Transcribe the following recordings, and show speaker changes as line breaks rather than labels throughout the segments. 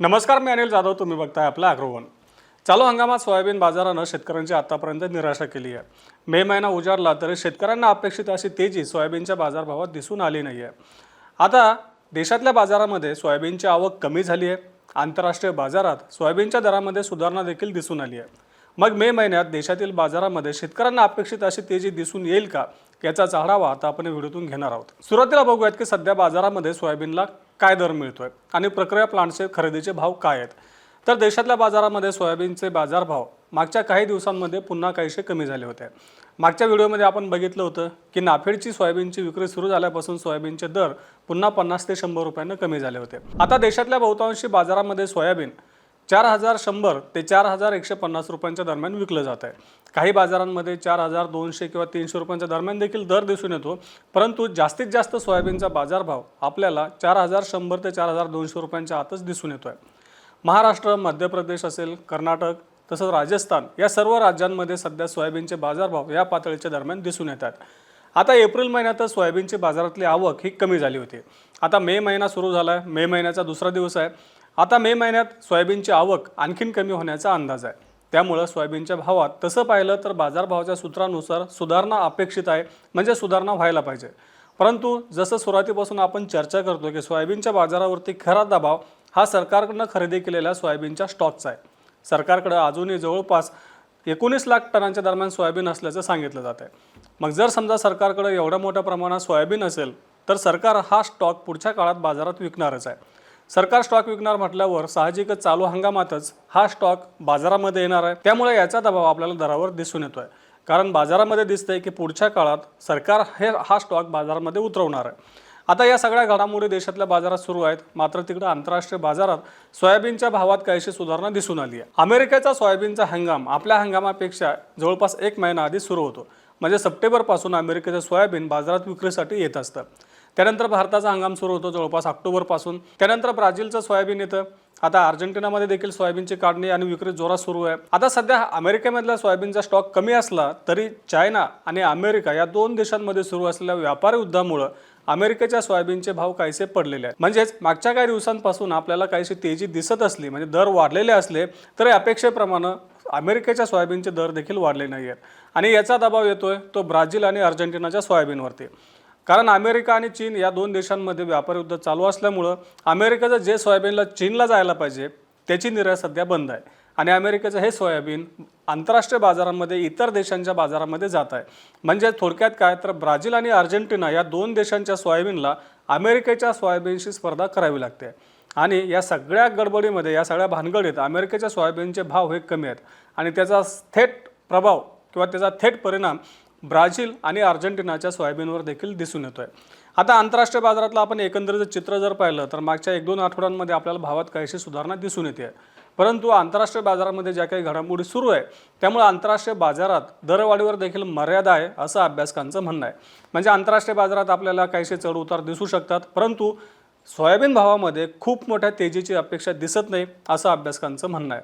नमस्कार मी अनिल जाधव. तुम्ही बघताय आपलं अग्रवन चालू हंगामात सोयाबीन बाजारानं शेतकऱ्यांची आतापर्यंत निराशा केली आहे. मे महिना उजाडला तरी शेतकऱ्यांना अपेक्षित अशी तेजी सोयाबीनच्या बाजारभावात दिसून आली नाही आहे आता देशातल्या बाजारामध्ये सोयाबीनची आवक कमी झाली आहे. आंतरराष्ट्रीय बाजारात सोयाबीनच्या दरामध्ये सुधारणा देखील दिसून आली आहे. मग मे महिन्यात देशातील बाजारामध्ये शेतकऱ्यांना अपेक्षित अशी तेजी दिसून येईल का याचा आढावा आता आपण व्हिडिओतून घेणार आहोत. सुरुवातीला बघूयात की सध्या बाजारामध्ये सोयाबीनला काय दर मिळतोय आणि प्रक्रिया प्लांटचे खरेदीचे भाव काय आहेत? तर देशातल्या बाजारामध्ये सोयाबीनचे बाजारभाव मागच्या काही दिवसांमध्ये पुन्हा काहीसे कमी झाले होते. मागच्या व्हिडिओमध्ये आपण बघितलं होतं की नाफेडची सोयाबीनची विक्री सुरू झाल्यापासून सोयाबीनचे दर पुन्हा पन्नास ते शंभर रुपयांना कमी झाले होते. आता देशातल्या बहुतांशी बाजारामध्ये सोयाबीन चार हजार शंभर ते चार हजार एकशे पन्नास रुपयांच्या दरम्यान विकलं जात आहे. काही बाजारांमध्ये चार हजार दोनशे किंवा तीनशे रुपयांच्या दरम्यान देखील दर दिसून येतो परंतु जास्तीत जास्त सोयाबीनचा बाजारभाव आपल्याला चार हजार शंभर ते चार हजार दोनशे रुपयांच्या आतच दिसून येतो आहे महाराष्ट्र मध्य प्रदेश असेल कर्नाटक तसंच राजस्थान या सर्व राज्यांमध्ये सध्या सोयाबीनचे बाजारभाव या पातळीच्या दरम्यान दिसून येतात आता एप्रिल महिन्यातच सोयाबीनची बाजारातली आवक ही कमी झाली होती. आता मे महिना सुरू झाला आहे मे महिन्याचा दुसरा दिवस आहे. आता मे महिन्यात सोयाबीनची आवक आणखीन कमी होण्याचा अंदाज आहे. त्यामुळं सोयाबीनच्या भावात तसं पाहिलं तर बाजारभावाच्या सूत्रानुसार सुधारणा अपेक्षित आहे म्हणजे सुधारणा व्हायला पाहिजे. परंतु जसं सुरुवातीपासून आपण चर्चा करतो की सोयाबीनच्या बाजारावरती खरा दबाव हा सरकारकडनं खरेदी केलेल्या सोयाबीनच्या स्टॉकचा आहे. सरकारकडं अजूनही जवळपास एकोणीस लाख टनांच्या दरम्यान सोयाबीन असल्याचं सांगितलं जात आहे. मग जर समजा सरकारकडे एवढ्या मोठ्या प्रमाणात सोयाबीन असेल तर सरकार हा स्टॉक पुढच्या काळात बाजारात विकणारच आहे. सरकार स्टॉक विकणार म्हटल्यावर साहजिकच चालू हंगामातच हा स्टॉक बाजारामध्ये येणार आहे. त्यामुळे याचा दबाव आपल्याला दरावर दिसून येतो आहे कारण बाजारामध्ये दिसतंय की पुढच्या काळात सरकार हे हा स्टॉक बाजारामध्ये उतरवणार आहे. आता या सगळ्या घडामोडी देशातल्या बाजारात सुरू आहेत. मात्र तिकडे आंतरराष्ट्रीय बाजारात सोयाबीनच्या भावात काहीशी सुधारणा दिसून आली आहे. अमेरिकेचा सोयाबीनचा हंगाम आपल्या हंगामापेक्षा जवळपास एक महिना आधी सुरू होतो. म्हणजे सप्टेंबरपासून अमेरिकेचं सोयाबीन बाजारात विक्रीसाठी येत असतं. त्यानंतर भारताचा हंगाम सुरू होतो जवळपास ऑक्टोबरपासून. त्यानंतर ब्राझीलचं सोयाबीन येतं. आता अर्जेंटिनामध्ये देखील सोयाबीनची काढणी आणि विक्री जोरात सुरू आहे. आता सध्या अमेरिकेमधला सोयाबीनचा स्टॉक कमी असला तरी चायना आणि अमेरिका या दोन देशांमध्ये सुरू असलेल्या व्यापारी युद्धामुळं अमेरिकेच्या सोयाबीनचे भाव काहीसे पडलेले आहेत. म्हणजेच मागच्या काही दिवसांपासून आपल्याला काहीशी तेजी दिसत असली म्हणजे दर वाढलेले असले तरी अपेक्षेप्रमाणे अमेरिकेच्या सोयाबीनचे दर देखील वाढले नाही आहेत आणि याचा दबाव येतोय तो ब्राझील आणि अर्जेंटिनाच्या सोयाबीनवरती. कारण अमेरिका आणि चीन या दोन देशांमध्ये व्यापार युद्ध चालू असल्यामुळं अमेरिकेचं जे सोयाबीनला चीनला जायला पाहिजे त्याची निर्यात सध्या बंद आहे. आणि अमेरिकेचं हे सोयाबीन आंतरराष्ट्रीय बाजारांमध्ये इतर देशांच्या बाजारामध्ये जात आहे. म्हणजे थोडक्यात काय तर ब्राझील आणि अर्जेंटिना या दोन देशांच्या सोयाबीनला अमेरिकेच्या सोयाबीनशी स्पर्धा करावी लागते. आणि या सगळ्या गडबडीमध्ये या सगळ्या भानगडीत अमेरिकेच्या सोयाबीनचे भाव हे कमी आहेत. आणि त्याचा थेट प्रभाव किंवा त्याचा थेट परिणाम ब्राझील आणि अर्जेंटिनाच्या सोयाबीनवर देखील दिसून येतो आहे आता आंतरराष्ट्रीय बाजारातलं आपण एकंदरीत चित्र जर पाहिलं तर मागच्या एक दोन आठवड्यांमध्ये आपल्याला भावात काहीशी सुधारणा दिसून येते. परंतु आंतरराष्ट्रीय बाजारामध्ये ज्या काही घडामोडी सुरू आहे त्यामुळे आंतरराष्ट्रीय बाजारात दरवाढीवर देखील मर्यादा आहे असं अभ्यासकांचं म्हणणं आहे. म्हणजे आंतरराष्ट्रीय बाजारात आपल्याला काहीसे चढ उतार दिसू शकतात परंतु सोयाबीन भावामध्ये खूप मोठ्या तेजीची अपेक्षा दिसत नाही असं अभ्यासकांचं म्हणणं आहे.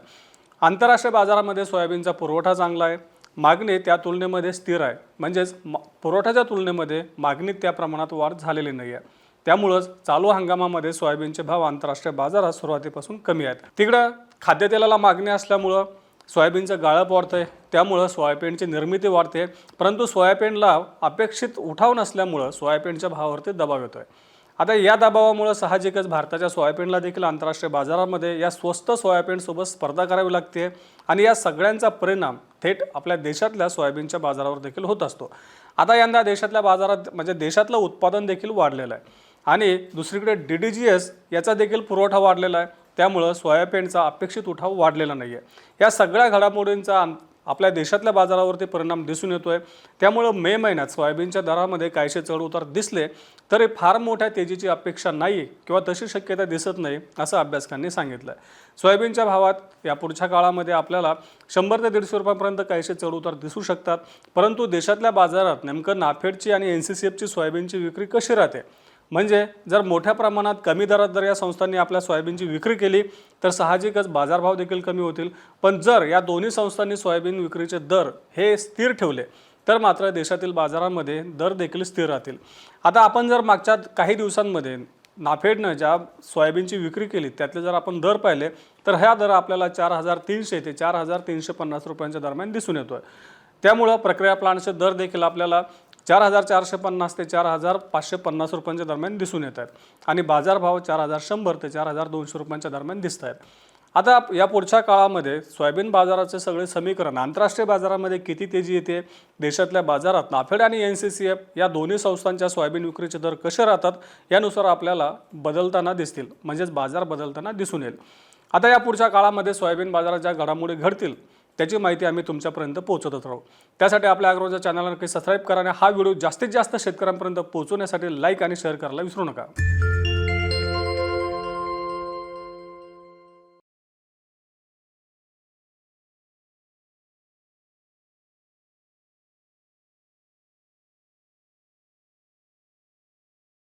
आंतरराष्ट्रीय बाजारामध्ये सोयाबीनचा पुरवठा चांगला आहे मागणी त्या तुलनेमध्ये स्थिर आहे. म्हणजेच म पुरवठ्याच्या तुलनेमध्ये मागणीत त्या प्रमाणात वाढ झालेली नाही आहे त्यामुळंच चालू हंगामामध्ये सोयाबीनचे भाव आंतरराष्ट्रीय बाजारात सुरुवातीपासून कमी आहेत. तिकडं खाद्यतेलाला मागणी असल्यामुळं सोयाबीनचं गाळप वाढतंय. त्यामुळं सोयाबीनची निर्मिती वाढते. परंतु सोयाबीनला अपेक्षित उठाव नसल्यामुळं सोयाबीनच्या भावावरती दबाव येतो आहे आता या दबावामुळे साहजिकच भारताच्या सोयाबीनला देखील आंतरराष्ट्रीय बाजारामध्ये या स्वस्त सोयाबीनसोबत स्पर्धा करावी लागते आणि या सगळ्यांचा परिणाम थेट आपल्या देशातल्या सोयाबीनच्या बाजारावर देखील होत असतो. आता यंदा देशातल्या बाजारात म्हणजे देशातलं उत्पादन देखील वाढलेलं आहे. आणि दुसरीकडे डी डी जी एस याचा देखील पुरवठा वाढलेला आहे. त्यामुळं सोयाबीनचा अपेक्षित उठाव वाढलेला नाही आहे या सगळ्या घडामोडींचा आपल्या देशातल्या बाजारावरती परिणाम दिसून येतो आहे त्यामुळं मे महिन्यात सोयाबीनच्या दरामध्ये काहीसे चढउतार दिसले तरी फार मोठ्या तेजीची अपेक्षा नाही किंवा तशी शक्यता दिसत नाही असं अभ्यासकांनी सांगितलं आहे सोयाबीनच्या भावात या पुढच्या काळामध्ये आपल्याला शंभर ते दीडशे रुपयांपर्यंत काहीसे चढउतार दिसू शकतात. परंतु देशातल्या बाजारात नेमकं नाफेडची आणि एन सी सी एफची सोयाबीनची विक्री कशी राहते? म्हणजे जर मोठ्या प्रमाणात कमी दरात जर या संस्थांनी आपल्या सोयाबीनची विक्री केली तर साहजिकच बाजारभाव देखील कमी होतील. पण जर या दोन्ही संस्थांनी सोयाबीन विक्रीचे दर हे स्थिर ठेवले तर मात्र देशातील बाजारामध्ये दर देखील स्थिर राहतील. आता आपण जर मागच्या काही दिवसांमध्ये नाफेडनं ज्या सोयाबीनची विक्री केली त्यातले जर आपण दर पाहिले तर ह्या दर आपल्याला चार हजार तीनशे ते चार हजार तीनशे पन्नास रुपयांच्या दरम्यान दिसून येतो आहे त्यामुळं प्रक्रिया प्लांटचे दर देखील आपल्याला चार हजार चारशे पन्नास ते चार हजार पाचशे पन्नास रुपयांच्या दरम्यान दिसून येत आहेत. आणि बाजारभाव चार हजार शंभर ते चार हजार दोनशे रुपयांच्या दरम्यान दिसत आहेत आता या पुढच्या काळामध्ये सोयाबीन बाजाराचे सगळे समीकरण आंतरराष्ट्रीय बाजारामध्ये किती तेजी येते देशातल्या बाजारात नाफेड आणि एन सी सी एफ या दोन्ही संस्थांच्या सोयाबीन विक्रीचे दर कसे राहतात यानुसार आपल्याला बदलताना दिसतील. म्हणजेच बाजार बदलताना दिसून येईल. आता या पुढच्या काळामध्ये सोयाबीन बाजारात ज्या घडामोडी घडतील त्याची माहिती आम्ही तुमच्यापर्यंत पोहोचतच राहू. त्यासाठी आपल्या अग्रोजा चॅनलला नक्की सबस्क्राईब करा आणि हा व्हिडिओ जास्तीत जास्त शेतकऱ्यांपर्यंत पोहोचवण्यासाठी लाईक आणि शेअर करायला विसरू नका.